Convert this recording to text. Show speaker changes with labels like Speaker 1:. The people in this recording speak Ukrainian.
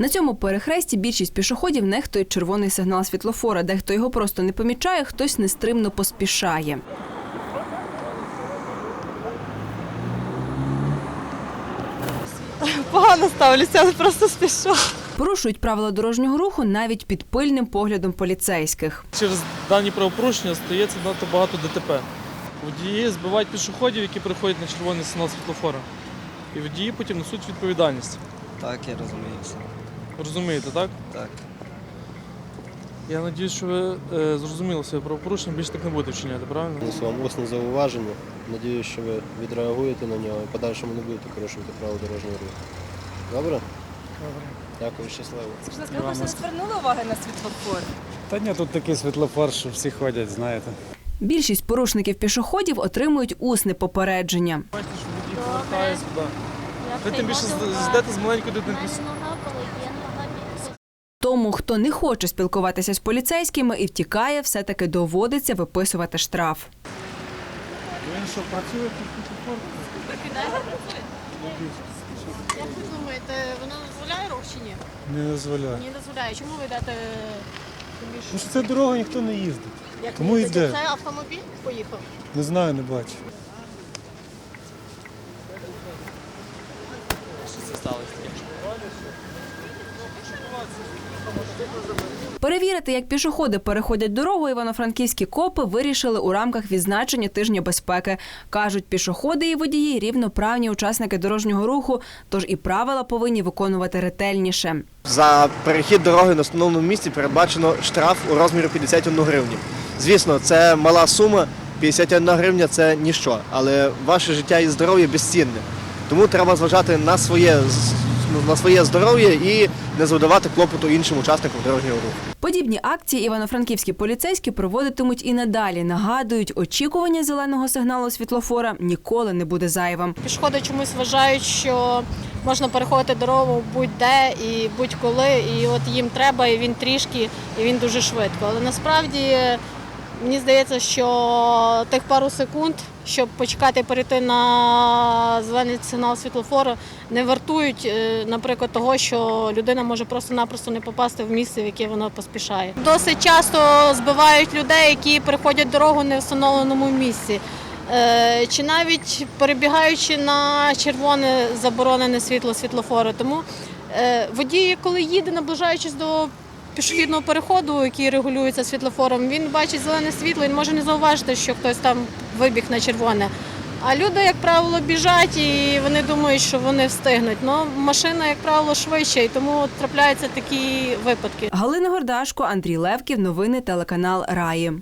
Speaker 1: На цьому перехресті більшість пішоходів нехтують червоний сигнал світлофора. Дехто його просто не помічає, хтось нестримно поспішає.
Speaker 2: Погано ставлюся, але просто спішу.
Speaker 1: Порушують правила дорожнього руху навіть під пильним поглядом поліцейських.
Speaker 3: Через дані правопорушення стається надто багато ДТП. Водії збивають пішоходів, які приходять на червоний сигнал світлофора. І водії потім несуть відповідальність.
Speaker 4: Так, я розумію.
Speaker 3: Розумієте, так?
Speaker 4: Так.
Speaker 3: Я сподіваюся, що ви е, зрозуміли своє правопорушення, більше так не будете вчиняти, правильно?
Speaker 5: Винесу вам усне зауваження. Надіюсь, що ви відреагуєте на нього і в подальшому не будете порушувати правила дорожнього руху. Добре?
Speaker 3: Добре.
Speaker 5: Дякую, щасливо.
Speaker 2: Скажіть, ви просто не звернули уваги на світлофор?
Speaker 6: Та ні, тут такий світлофор, що всі ходять, знаєте.
Speaker 1: Більшість порушників пішоходів отримують усне попередження.
Speaker 3: Бачите, що водій повертає сюди. Ви тим більше з- здете з маленької дитини.
Speaker 1: Тому, хто не хоче спілкуватися з поліцейськими і втікає, все-таки доводиться виписувати штраф.
Speaker 6: Він що працює тут?
Speaker 7: Як ви думаєте, воно дозволяє рух чи ні?
Speaker 6: Не дозволяє.
Speaker 7: Ні, дозволяє. Чому ви йдете більше?
Speaker 6: Ну що це дорога ніхто не їздить.
Speaker 7: Як
Speaker 6: Тому
Speaker 7: ви
Speaker 6: йде.
Speaker 7: Це автомобіль поїхав?
Speaker 6: Не знаю, не бачу.
Speaker 1: Перевірити, як пішоходи переходять дорогу, івано-франківські копи вирішили у рамках відзначення тижня безпеки. кажуть, пішоходи і водії рівноправні учасники дорожнього руху, тож і правила повинні виконувати ретельніше.
Speaker 8: За перехід дороги на встановленому місці передбачено штраф у розмірі 51 гривні. Звісно, це мала сума, 51 гривня це ніщо, але ваше життя і здоров'я безцінне. Тому треба зважати на своє, на своє здоров'я і не завдавати клопоту іншим учасникам дорожнього руху.
Speaker 1: Подібні акції івано-франківські поліцейські проводитимуть і надалі. Нагадують, очікування зеленого сигналу світлофора ніколи не буде зайвим.
Speaker 7: Пішоходи чомусь вважають, що можна переходити дорогу будь-де і будь-коли, і от їм треба, і він трішки, і він дуже швидко. Але насправді мені здається, що тих пару секунд, щоб почекати перейти на зелений сигнал світлофору, не вартують, е, наприклад, того, що людина може просто-напросто не попасти в місце, в яке вона поспішає. Досить часто збивають людей, які переходять дорогу не в встановленому місці. Е, Чи навіть перебігаючи на червоне заборонене світло світлофору. Тому е, водій, коли їде, наближаючись до пішохідного переходу, який регулюється світлофором, він бачить зелене світло, він може не зауважити, що хтось там вибіг на червоне. А люди, як правило, біжать і вони думають, що вони встигнуть. Ну, машина, як правило, швидше, і тому трапляються такі випадки.
Speaker 1: Галина Гордашко, Андрій Левків. Новини телеканал Раї.